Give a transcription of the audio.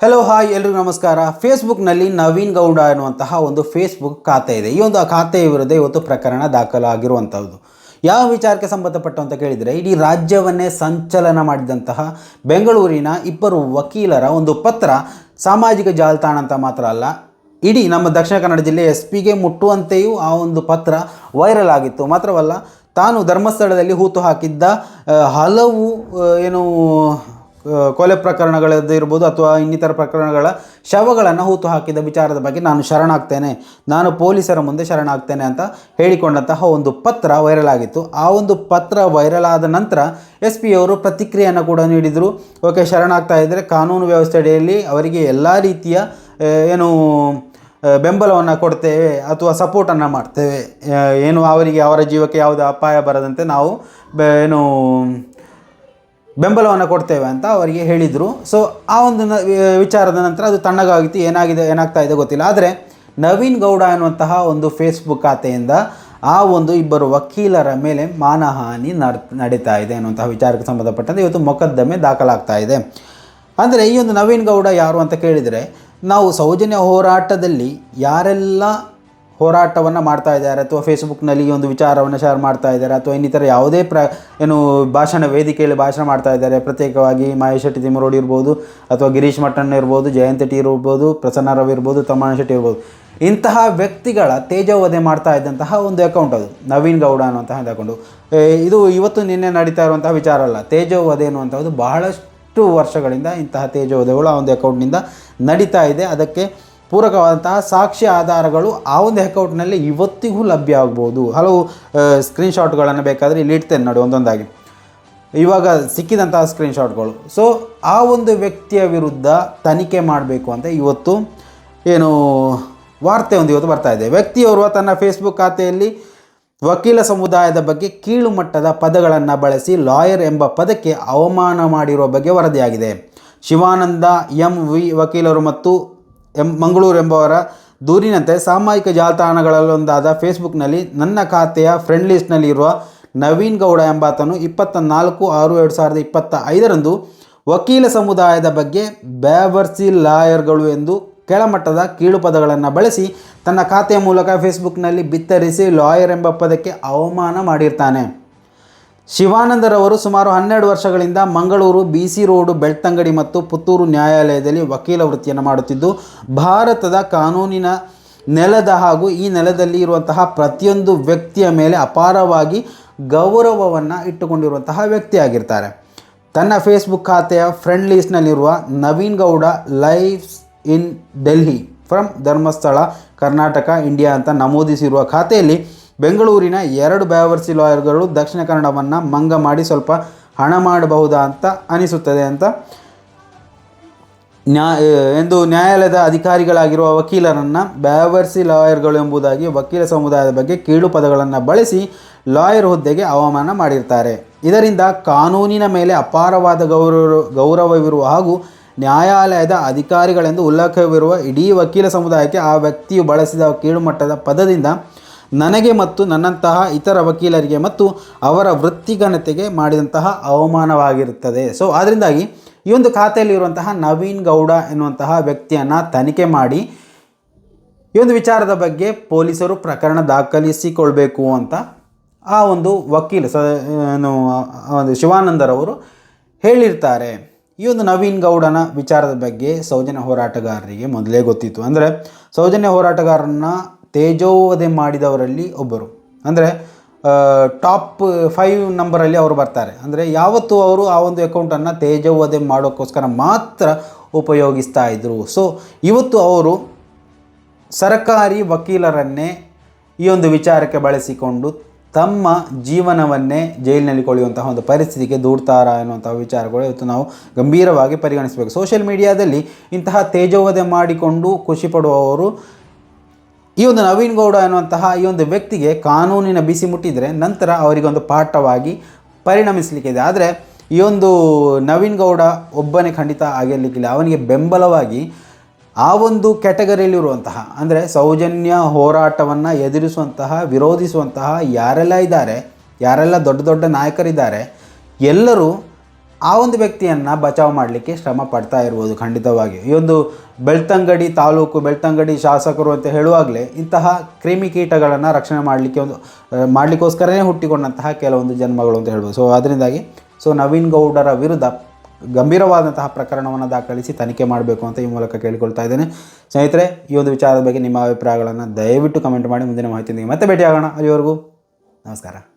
Hello hi ಎಲ್ರಿಗೂ ನಮಸ್ಕಾರ. ಫೇಸ್ಬುಕ್ನಲ್ಲಿ ನವೀನ್ ಗೌಡ ಎನ್ನುವಂತಹ ಒಂದು ಫೇಸ್ಬುಕ್ ಖಾತೆ ಇದೆ. ಈ ಒಂದು ಖಾತೆಯ ವಿರುದ್ಧ ಇವತ್ತು ಪ್ರಕರಣ ದಾಖಲಾಗಿರುವಂಥದ್ದು ಯಾವ ವಿಚಾರಕ್ಕೆ ಸಂಬಂಧಪಟ್ಟ ಅಂತ ಕೇಳಿದರೆ, ಇಡೀ ರಾಜ್ಯವನ್ನೇ ಸಂಚಲನ ಮಾಡಿದಂತಹ ಬೆಂಗಳೂರಿನ ಇಬ್ಬರು ವಕೀಲರ ಒಂದು ಪತ್ರ ಸಾಮಾಜಿಕ ಜಾಲತಾಣ ಅಂತ ಮಾತ್ರ ಅಲ್ಲ, ಇಡೀ ನಮ್ಮ ದಕ್ಷಿಣ ಕನ್ನಡ ಜಿಲ್ಲೆ ಎಸ್ ಪಿಗೆ ಮುಟ್ಟುವಂತೆಯೂ ಆ ಒಂದು ಪತ್ರ ವೈರಲ್ ಆಗಿತ್ತು. ಮಾತ್ರವಲ್ಲ, ತಾನು ಧರ್ಮಸ್ಥಳದಲ್ಲಿ ಹೂತು ಹಾಕಿದ್ದ ಹಲವು ಏನು ಕೊಲೆ ಪ್ರಕರಣಗಳದ್ದು ಇರ್ಬೋದು ಅಥವಾ ಇನ್ನಿತರ ಪ್ರಕರಣಗಳ ಶವಗಳನ್ನು ಹೂತು ಹಾಕಿದ ವಿಚಾರದ ಬಗ್ಗೆ ನಾನು ಶರಣಾಗ್ತೇನೆ. ನಾನು ಪೊಲೀಸರ ಮುಂದೆ ಶರಣಾಗ್ತೇನೆ ಅಂತ ಹೇಳಿಕೊಂಡಂತಹ ಒಂದು ಪತ್ರ ವೈರಲ್ ಆಗಿತ್ತು. ಆ ಒಂದು ಪತ್ರ ವೈರಲ್ ಆದ ನಂತರ ಎಸ್ ಪಿ ಅವರು ಪ್ರತಿಕ್ರಿಯೆಯನ್ನು ಕೂಡ ನೀಡಿದರು. ಓಕೆ ಶರಣಾಗ್ತಾ ಇದ್ದರೆ ಕಾನೂನು ವ್ಯವಸ್ಥೆ ಅಡಿಯಲ್ಲಿ ಅವರಿಗೆ ಎಲ್ಲ ರೀತಿಯ ಏನು ಬೆಂಬಲವನ್ನು ಕೊಡ್ತೇವೆ ಅಥವಾ ಸಪೋರ್ಟನ್ನು ಮಾಡ್ತೇವೆ. ಏನು, ಅವರಿಗೆ ಅವರ ಜೀವಕ್ಕೆ ಯಾವುದೇ ಅಪಾಯ ಬರದಂತೆ ನಾವು ಏನು ಬೆಂಬಲವನ್ನು ಕೊಡ್ತೇವೆ ಅಂತ ಅವರಿಗೆ ಹೇಳಿದರು. ಸೊ ಆ ಒಂದು ವಿಚಾರದ ನಂತರ ಅದು ತಣ್ಣಗಾಗಿತ್ತು. ಏನಾಗಿದೆ, ಏನಾಗ್ತಾ ಇದೆ ಗೊತ್ತಿಲ್ಲ. ಆದರೆ ನವೀನ್ ಗೌಡ ಎನ್ನುವಂತಹ ಒಂದು ಫೇಸ್ಬುಕ್ ಖಾತೆಯಿಂದ ಆ ಒಂದು ಇಬ್ಬರು ವಕೀಲರ ಮೇಲೆ ಮಾನಹಾನಿ ನಡ್, ನಡೀತಾ ಇದೆ ಅನ್ನುವಂತಹ ವಿಚಾರಕ್ಕೆ ಸಂಬಂಧಪಟ್ಟಂತೆ ಇವತ್ತು ಮೊಕದ್ದಮೆ ದಾಖಲಾಗ್ತಾ ಇದೆ. ಅಂದರೆ ಈ ಒಂದು ನವೀನ್ ಗೌಡ ಯಾರು ಅಂತ ಕೇಳಿದರೆ, ನಾವು ಸೌಜನ್ಯ ಹೋರಾಟದಲ್ಲಿ ಯಾರೆಲ್ಲ ಹೋರಾಟವನ್ನು ಮಾಡ್ತಾ ಇದ್ದಾರೆ ಅಥವಾ ಫೇಸ್ಬುಕ್ನಲ್ಲಿ ಈ ಒಂದು ವಿಚಾರವನ್ನು ಶೇರ್ ಮಾಡ್ತಾ ಇದ್ದಾರೆ ಅಥವಾ ಇನ್ನಿತರ ಯಾವುದೇ ಪ್ರ, ಏನು ಭಾಷಣ ವೇದಿಕೆಯಲ್ಲಿ ಭಾಷಣ ಮಾಡ್ತಾ ಇದ್ದಾರೆ. ಪ್ರತ್ಯೇಕವಾಗಿ ಮಹೇಶ್ ಶೆಟ್ಟಿ ತಿಮ್ಮರೋಡಿ ಇರ್ಬೋದು ಅಥವಾ ಗಿರೀಶ್ ಮಟ್ಟಣ್ಣ ಇರ್ಬೋದು, ಜಯಂತ್ ಟಿ ಇರ್ಬೋದು, ಪ್ರಸನ್ನ ರವಿ ಇರ್ಬೋದು, ತಮ್ಮಣ್ಣ ಶೆಟ್ಟಿ ಇರ್ಬೋದು. ಇಂತಹ ವ್ಯಕ್ತಿಗಳ ತೇಜವಧೆ ಮಾಡ್ತಾ ಇದ್ದಂತಹ ಒಂದು ಅಕೌಂಟ್ ಅದು. ನವೀನ್ ಗೌಡ ಅನ್ನುವಂತಹ ಅಕೌಂಟು ಇದು ಇವತ್ತು ನಿನ್ನೆ ನಡೀತಾ ಇರುವಂತಹ ವಿಚಾರ ಅಲ್ಲ. ತೇಜವಧೆ ಅನ್ನುವಂಥದ್ದು ಬಹಳಷ್ಟು ವರ್ಷಗಳಿಂದ ಇಂತಹ ತೇಜವಧೆಗಳು ಆ ಒಂದು ಅಕೌಂಟ್ನಿಂದ ನಡೀತಾ ಇದೆ. ಅದಕ್ಕೆ ಪೂರಕವಾದಂತಹ ಸಾಕ್ಷಿ ಆಧಾರಗಳು ಆ ಒಂದು ಅಕೌಂಟ್ನಲ್ಲಿ ಇವತ್ತಿಗೂ ಲಭ್ಯ ಆಗ್ಬೋದು. ಹಲವು ಸ್ಕ್ರೀನ್ಶಾಟ್ಗಳನ್ನು ಬೇಕಾದರೆ ಇಲ್ಲಿ ಇಡ್ತೇನೆ ನೋಡಿ, ಒಂದೊಂದಾಗಿ. ಇವಾಗ ಸಿಕ್ಕಿದಂತಹ ಸ್ಕ್ರೀನ್ಶಾಟ್ಗಳು ಸೊ ಆ ಒಂದು ವ್ಯಕ್ತಿಯ ವಿರುದ್ಧ ತನಿಖೆ ಮಾಡಬೇಕು ಅಂತ ಇವತ್ತು ಏನು ವಾರ್ತೆ ಒಂದು ಇವತ್ತು ಬರ್ತಾ ಇದೆ. ವ್ಯಕ್ತಿಯೋರ್ವ ತನ್ನ ಫೇಸ್ಬುಕ್ ಖಾತೆಯಲ್ಲಿ ವಕೀಲ ಸಮುದಾಯದ ಬಗ್ಗೆ ಕೀಳು ಮಟ್ಟದ ಪದಗಳನ್ನು ಬಳಸಿ ಲಾಯರ್ ಎಂಬ ಪದಕ್ಕೆ ಅವಮಾನ ಮಾಡಿರುವ ಬಗ್ಗೆ ವರದಿಯಾಗಿದೆ. ಶಿವಾನಂದ ಎಂ ವಿ ವಕೀಲರು ಮತ್ತು ಎಂ ಮಂಗಳೂರು ಎಂಬವರ ದೂರಿನಂತೆ ಸಾಮಾಜಿಕ ಜಾಲತಾಣಗಳಲ್ಲೊಂದಾದ ಫೇಸ್ಬುಕ್ನಲ್ಲಿ ನನ್ನ ಖಾತೆಯ ಫ್ರೆಂಡ್ ಲಿಸ್ಟ್ನಲ್ಲಿರುವ ನವೀನ್ ಗೌಡ ಎಂಬಾತನು ಇಪ್ಪತ್ತ ನಾಲ್ಕು ಆರು ಎರಡು ಸಾವಿರದ ಇಪ್ಪತ್ತ ಐದರಂದು ವಕೀಲ ಸಮುದಾಯದ ಬಗ್ಗೆ ಬ್ಯಾವರ್ಸಿ ಲಾಯರ್ಗಳು ಎಂದು ಕೆಳಮಟ್ಟದ ಕೀಳು ಪದಗಳನ್ನು ಬಳಸಿ ತನ್ನ ಖಾತೆಯ ಮೂಲಕ ಫೇಸ್ಬುಕ್ನಲ್ಲಿ ಬಿತ್ತರಿಸಿ ಲಾಯರ್ ಎಂಬ ಪದಕ್ಕೆ ಅವಮಾನ ಮಾಡಿರ್ತಾನೆ. ಶಿವಾನಂದರವರು ಸುಮಾರು ಹನ್ನೆರಡು ವರ್ಷಗಳಿಂದ Mangaluru, B C road, Belthangady ಮತ್ತು ಪುತ್ತೂರು ನ್ಯಾಯಾಲಯದಲ್ಲಿ ವಕೀಲ ವೃತ್ತಿಯನ್ನು ಮಾಡುತ್ತಿದ್ದು, ಭಾರತದ ಕಾನೂನಿನ ನೆಲದ ಹಾಗೂ ಈ ನೆಲದಲ್ಲಿ ಇರುವಂತಹ ಪ್ರತಿಯೊಂದು ವ್ಯಕ್ತಿಯ ಮೇಲೆ ಅಪಾರವಾಗಿ ಗೌರವವನ್ನು ಇಟ್ಟುಕೊಂಡಿರುವಂತಹ ವ್ಯಕ್ತಿಯಾಗಿರ್ತಾರೆ. ತನ್ನ ಫೇಸ್ಬುಕ್ ಖಾತೆಯ friend ಲೀಸ್ಟ್ನಲ್ಲಿರುವ Naveen Gowda lives in Delhi from Dharmasthala, Karnataka India ಅಂತ ನಮೂದಿಸಿರುವ ಖಾತೆಯಲ್ಲಿ ಬೆಂಗಳೂರಿನ ಎರಡು ಬ್ಯಾವರ್ಸಿ ಲಾಯರ್ಗಳು ದಕ್ಷಿಣ ಕನ್ನಡವನ್ನು ಮಂಗ ಮಾಡಿ ಸ್ವಲ್ಪ ಹಣ ಮಾಡಬಹುದಾ ಅಂತ ಅನಿಸುತ್ತದೆ ಅಂತ ನ್ಯಾ ಎಂದು ನ್ಯಾಯಾಲಯದ ಅಧಿಕಾರಿಗಳಾಗಿರುವ ವಕೀಲರನ್ನು ಬ್ಯಾವರ್ಸಿ ಲಾಯರ್ಗಳು ಎಂಬುದಾಗಿ ವಕೀಲ ಸಮುದಾಯದ ಬಗ್ಗೆ ಕೀಳು ಪದಗಳನ್ನು ಬಳಸಿ ಲಾಯರ್ ಹುದ್ದೆಗೆ ಅವಮಾನ ಮಾಡಿರ್ತಾರೆ. ಇದರಿಂದ ಕಾನೂನಿನ ಮೇಲೆ ಅಪಾರವಾದ ಗೌರವ, ಗೌರವವಿರುವ ಹಾಗೂ ನ್ಯಾಯಾಲಯದ ಅಧಿಕಾರಿಗಳೆಂದು ಉಲ್ಲೇಖವಿರುವ ಇಡೀ ವಕೀಲ ಸಮುದಾಯಕ್ಕೆ ಆ ವ್ಯಕ್ತಿಯು ಬಳಸಿದ ಕೀಳುಮಟ್ಟದ ಪದದಿಂದ ನನಗೆ ಮತ್ತು ನನ್ನಂತಹ ಇತರ ವಕೀಲರಿಗೆ ಮತ್ತು ಅವರ ವೃತ್ತಿಗನತೆಗೆ ಮಾಡಿದಂತಹ ಅವಮಾನವಾಗಿರುತ್ತದೆ. ಸೊ ಆದ್ದರಿಂದಾಗಿ ಈ ಒಂದು ಖಾತೆಯಲ್ಲಿರುವಂತಹ ನವೀನ್ ಗೌಡ ಎನ್ನುವಂತಹ ವ್ಯಕ್ತಿಯನ್ನು ತನಿಖೆ ಮಾಡಿ ಈ ಒಂದು ವಿಚಾರದ ಬಗ್ಗೆ ಪೊಲೀಸರು ಪ್ರಕರಣ ದಾಖಲಿಸಿಕೊಳ್ಬೇಕು ಅಂತ ಆ ಒಂದು ವಕೀಲ ಸ ಒಂದು ಶಿವಾನಂದರವರು ಹೇಳಿರ್ತಾರೆ. ಈ ಒಂದು ನವೀನ್ ಗೌಡನ ವಿಚಾರದ ಬಗ್ಗೆ ಸೌಜನ್ಯ ಹೋರಾಟಗಾರರಿಗೆ ಮೊದಲೇ ಗೊತ್ತಿತ್ತು. ಅಂದರೆ ಸೌಜನ್ಯ ಹೋರಾಟಗಾರರನ್ನ ತೇಜೋವಧೆ ಮಾಡಿದವರಲ್ಲಿ ಒಬ್ಬರು. ಅಂದರೆ ಟಾಪ್ ಫೈವ್ ನಂಬರಲ್ಲಿ ಅವರು ಬರ್ತಾರೆ. ಅಂದರೆ, ಯಾವತ್ತೂ ಅವರು ಆ ಒಂದು ಅಕೌಂಟನ್ನು ತೇಜೋವಧೆ ಮಾಡೋಕ್ಕೋಸ್ಕರ ಮಾತ್ರ ಉಪಯೋಗಿಸ್ತಾ ಇದ್ದರು ಸೊ ಇವತ್ತು ಅವರು ಸರಕಾರಿ ವಕೀಲರನ್ನೇ ಈ ಒಂದು ವಿಚಾರಕ್ಕೆ ಬಳಸಿಕೊಂಡು ತಮ್ಮ ಜೀವನವನ್ನೇ ಜೈಲಿನಲ್ಲಿ ಕೊಳೆಯುವಂತಹ ಒಂದು ಪರಿಸ್ಥಿತಿಗೆ ದೂಡ್ತಾರ ಎನ್ನುವಂತಹ ವಿಚಾರಗಳು ಇವತ್ತು ನಾವು ಗಂಭೀರವಾಗಿ ಪರಿಗಣಿಸಬೇಕು. ಸೋಷಿಯಲ್ ಮೀಡಿಯಾದಲ್ಲಿ ಇಂತಹ ತೇಜೋವಧೆ ಮಾಡಿಕೊಂಡು ಖುಷಿ ಪಡುವವರು ಈ ಒಂದು ನವೀನ್ ಗೌಡ ಎನ್ನುವಂತಹ ಈ ಒಂದು ವ್ಯಕ್ತಿಗೆ ಕಾನೂನಿನ ಬಿಸಿ ಮುಟ್ಟಿದರೆ ನಂತರ ಅವರಿಗೊಂದು ಪಾಠವಾಗಿ ಪರಿಣಮಿಸಲಿಕ್ಕಿದೆ. ಆದರೆ ಈ ಒಂದು ನವೀನ್ ಗೌಡ ಒಬ್ಬನೇ ಖಂಡಿತ ಆಗಿರಲಿಕ್ಕಿಲ್ಲ. ಅವನಿಗೆ ಬೆಂಬಲವಾಗಿ ಆ ಒಂದು ಕ್ಯಾಟಗರಿಯಲ್ಲಿರುವಂತಹ, ಅಂದರೆ ಸೌಜನ್ಯ ಹೋರಾಟವನ್ನು ಎದುರಿಸುವಂತಹ, ವಿರೋಧಿಸುವಂತಹ ಯಾರೆಲ್ಲ ಇದ್ದಾರೆ, ಯಾರೆಲ್ಲ ದೊಡ್ಡ ದೊಡ್ಡ ನಾಯಕರಿದ್ದಾರೆ, ಎಲ್ಲರೂ ಆ ಒಂದು ವ್ಯಕ್ತಿಯನ್ನು ಬಚಾವ್ ಮಾಡಲಿಕ್ಕೆ ಶ್ರಮ ಪಡ್ತಾ ಇರ್ಬೋದು ಖಂಡಿತವಾಗಿ. ಈ ಒಂದು ಬೆಳ್ತಂಗಡಿ ತಾಲೂಕು, ಬೆಳ್ತಂಗಡಿ ಶಾಸಕರು ಅಂತ ಹೇಳುವಾಗಲೇ ಇಂತಹ ಕ್ರಿಮಿಕೀಟಗಳನ್ನು ರಕ್ಷಣೆ ಮಾಡಲಿಕ್ಕೆ ಒಂದು ಮಾಡಲಿಕ್ಕೋಸ್ಕರನೇ ಹುಟ್ಟಿಕೊಂಡಂತಹ ಕೆಲವೊಂದು ಜನ್ಮಗಳು ಅಂತ ಹೇಳ್ಬೋದು. ಸೊ ಅದರಿಂದಾಗಿ ಸೊ ನವೀನ್ ಗೌಡರ ವಿರುದ್ಧ ಗಂಭೀರವಾದಂತಹ ಪ್ರಕರಣವನ್ನು ದಾಖಲಿಸಿ ತನಿಖೆ ಮಾಡಬೇಕು ಅಂತ ಈ ಮೂಲಕ ಕೇಳಿಕೊಳ್ತಾ ಇದ್ದೇನೆ. ಸ್ನೇಹಿತರೆ, ಈ ಒಂದು ವಿಚಾರದ ಬಗ್ಗೆ ನಿಮ್ಮ ಅಭಿಪ್ರಾಯಗಳನ್ನು ದಯವಿಟ್ಟು ಕಮೆಂಟ್ ಮಾಡಿ, ಮುಂದಿನ ಮಾಹಿತಿಯೊಂದಿಗೆ ಮತ್ತೆ ಭೇಟಿಯಾಗೋಣ. ಅಲ್ಲಿವರೆಗೂ ನಮಸ್ಕಾರ.